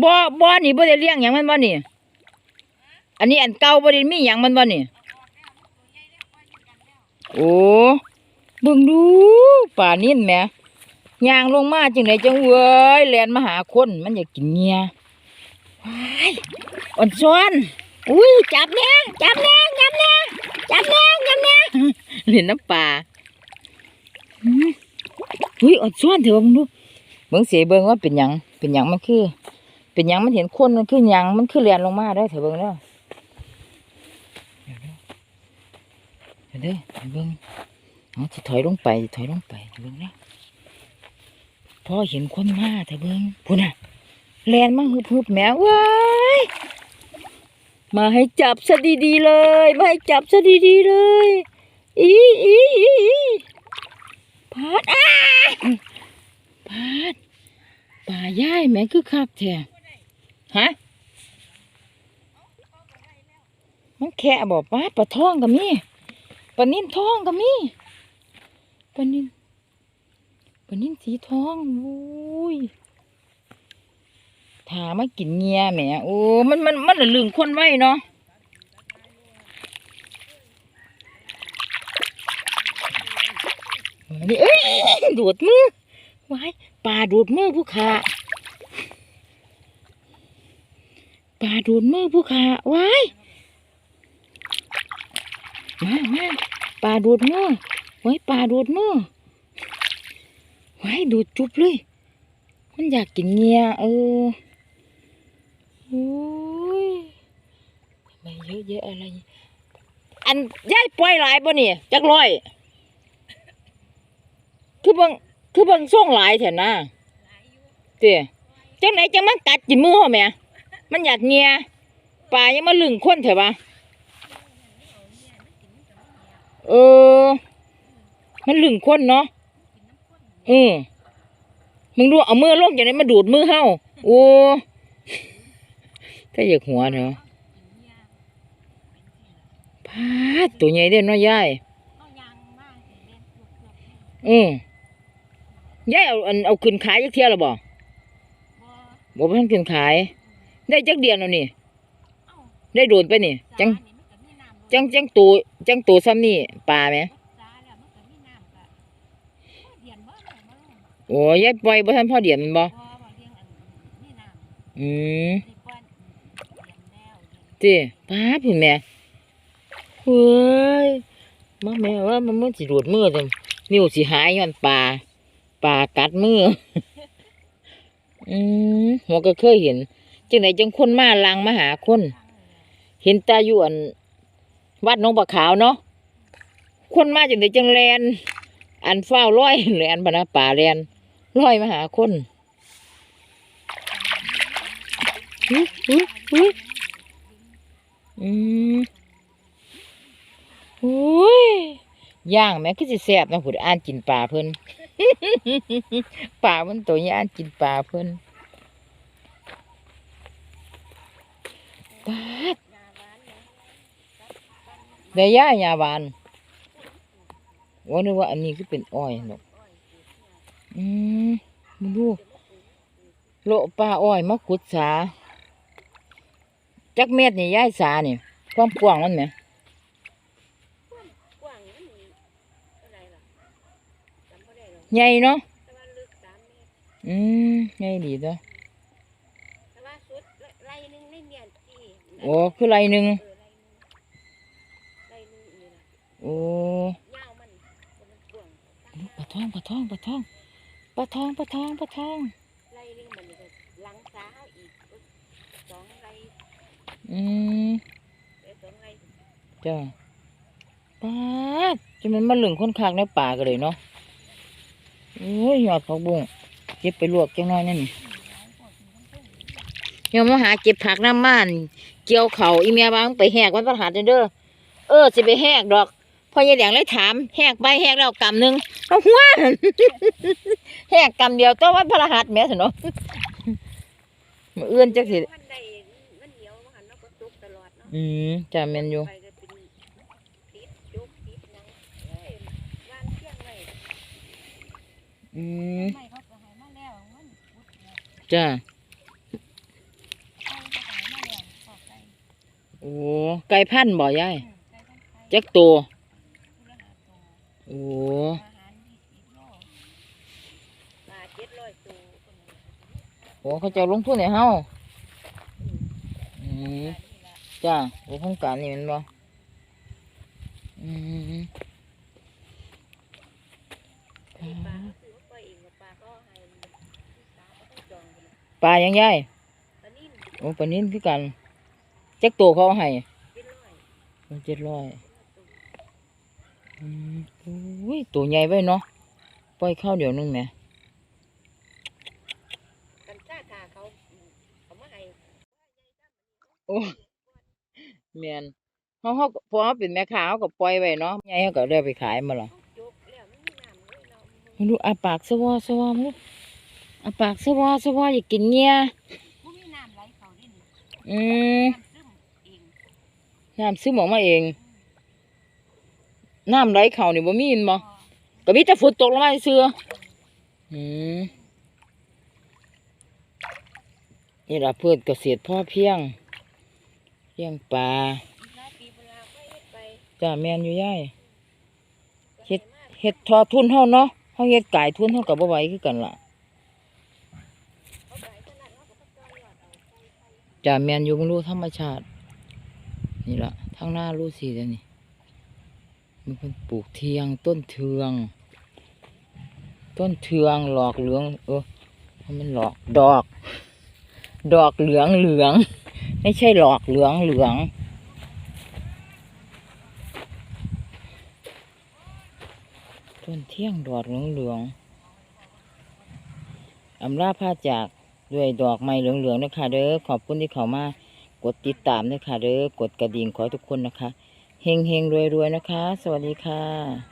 บ่บ่นี่บ่ได้เลี้ยงหยังมันบ่นี่ อันนี้อันเก่าบ่ได้มีหยังมันบ่นี่ โอ้เบิ่งดูป่านิ่นแหมย่างลงมาจังไดจังเว้ยแลนมาหาคนมันอยากกินเงียว้ายอ่อนซ้อนอุ้ยจับแน่จับแน่จับแน่จับแน่จับแน่เล่นน้ำปลาอุ้ยอ่อนซ้อนเถอะมึงดูเบิ่งเสียเบิ่งว่าเป็นหยังเป็นหยังมันคือ เป็นยังมันเห็นคนมันคือหยังมันคือเรียนลงมาได้เถอะเบิ่งเด้อเด้อเดี๋ยวเบิ่งเอาสิถอยลงไปถอยลงไปเบิ่งเด้อพอเห็นคนมาเถอะเบิ่งพุ่นน่ะแลนมาฮึบๆแหมว้ายมาให้จับซะดีๆเลยมาให้จับซะดีๆเลยอีอีอีอีพาดอ้าพาดป่าย่ายแม่คือคักแท้ ฮะมันแค่บอกป้าปลาทองก็มีปลานิ่นทองก็มีปลานิ่นปลานิ่นสีทองอุ้ยถามากินเงียแหมโอ้มันมันมันละลึงคนไว้เนาะนี่เอ้ยดูดมือไว้ปลาดูดมือผู้ขา ปลาดูดมือผู้ขาไว้ายมามาปลาดูดมือไว้ปลาดูดมือไว้ดูดจุบเลย มันอยากกินเงียเออโอ้ยทำไมเยอะแยะอะไร อันยายปล่อยหลายป่ะนี่จักร้อย คือเบังคือเบังส่งหลายแถนะเตี้ยจังไหนจังมันกัดกินมือเขาแม่ มันอยากเงียปลายังมาลึงคนเถอะปะเออ มันลึงคนเนาะอืมมึงดูเอามือลงอย่างนี้มาดูดมือเฮาโอ้ถ้าอยากหัวเนาะพาดตัวใหญ่เด้อเนาะยายอืมยายเอาอันเอาขึ้นขายจักเที่ยหรอบ่บ่เพิ่นขึ้นขาย ได้จักเดือนแล้วนี่ ได้โดนไปนี่ จัง จังจังตัวจังตัวซ้ำนี่ปลาไหมโอ้ยายปล่อยบ่ทันพอเดือนแมันบ่อืมติป้าดพุ่นแม่เฮ้ยมาแม่ว่ามันมันสิดูดมือจังนิ้วสิหายย้อนปลาปลากัดมือ อืมหัวก็เคยเห็น จังไหนจังคนมาลังมาหาคน เห็นตาอยู่อันวัดน้องปลาขาวเนาะคนมาจังไหนจังแลนอันเฝ้าร้อยแลนบรรป่าแลนร้อยมาหาคนอุ๊ยอุ๊ยอุ๊ยอืมโอ้ยย่างแม่คือสิแซ่บนะผุดอ่านกินปลาเพิ่นปลามันตัวย่านกินปลาเพิ่นปาด ได้ย่ายาหวานว่านึกว่าอันนี้คือเป็นอ้อยเนาะอืมมาดูโลปลาอ้อยมาขุดสา จักเม็ดนี่ย่ายสานี่ความกว้างมันไหมกว้างมันนี่เท่าไหร่ล่ะจำบ่ได้หรอกใหญ่เนาะอืมใหญ่ดีตัวแต่ว่าสุด ไร่หนึงในเมียนที่โอ้คือไรหนึ่งเออไร่หนึงไร่หนึงนี่ล่ะโอ้ยาวมันบ่มันกว้างปลาทองปลาทองปลาทองปลาทองปลาทองปลาทอง ไร่หนึงมันนี่ก็หลังสาเอาอีกสองไร่อืมเออสองไร่จ้าปลาดจะมันมาหลึงคนคากในป่ากันเลยเนาะโอ้ยยอดผักบุ้งเก็บไปลวกจังน้อยนั่นนี่เดี๋ ยวมาหาเก็บผักน้ำมันเกี่ยวเขาวอีเมียบางไปแหกวันประหารเด้อเออสิไปแหกดอกพอยายแดงเลยถามแหกไปแหกแล้วกำหนึ่งเอาหัวแหกกำเดียวตัววันพระหัสแม่สิเนาะมาเอื้อนจักสิมันได้มันเหนียวมันหันแล้วก็ตุกตลอดเนาะอืมจ้าแม่นอยู่ไปก็เป็นติดจุกติดหยังเอ้ยวานเที่ยงไว้อืมไม่เขาก็ให้มาแล้วมันพุดแล้วจ้า โอ้ ไก่พันบ่ยายจักตัวโอ้อาหโอ้โหเขาจะลงทุนให้เฮาอืมจ้าโอ้โครงการนี่มันบ่อืมอันนี้ปลาอว่าปล่อยเองกับปลาก็ให้ลูกสาวก็ต้องจองกันนะปลายังยายปลานิ่มโอ้ปลานิ่นคือกัน จักตัวเขาให้ เจ็ดร้อยอืมโอ้ยตัวใหญ่ไว้เนาะปล่อยเข้าวเดี๋ยวนึงแมกันซ่าขาเขาอืมเขามาให้โอ้แม่นเฮาเฮาพอเฮาเป็นแม่ค้าเฮาก็ปล่อยไว้เนาะใหญ่เฮาก็ได้ไปขายมาล่ะจกแล้วไม่มีน้ำเลยเนาะมึงดูอาปากสวอสวอมึงอาปากสวอสวออย่ากินเงี้ยอืม น้ำซึมเองน้ำซึมออกมาเองน้ำไหลเข้านี่บ่มีนบ่ก็มีแต่ฝนตกลงมาซื่ออืมนี่ละเพื่อเกษตรพ่อเพียงเลี้ยงปลาจ้าแมนอยู่ยายเฮ็ดเฮ็ดทอทุนเฮาเนาะเฮาเฮ็ดไกายทุนเฮาก็บ่ไหวคือกันล่ะจอยยอดเอาไปไปจ้าแมนอยู่บ่รู้ธรรมชาติ นี่ล่ะทางหน้ารู้สิเด้อนี่มีคนปลูกเทียงต้นเทือง ต้นเทืองหลอกเหลือง เออมันหลอกดอก ดอกเหลืองเหลือง ไม่ใช่หลอกเหลืองเหลืองต้นเที่ยงดอกเหลืองเหลืองอำลาผ้าจากด้วยดอกไม้เหลืองเหลืองนะคะเด้อขอบคุณที่เขามา กดติดตามนะคะเด้อกดกระดิ่งขอทุกคนนะคะเฮงเฮงรวยรวยนะคะ สวัสดีค่ะ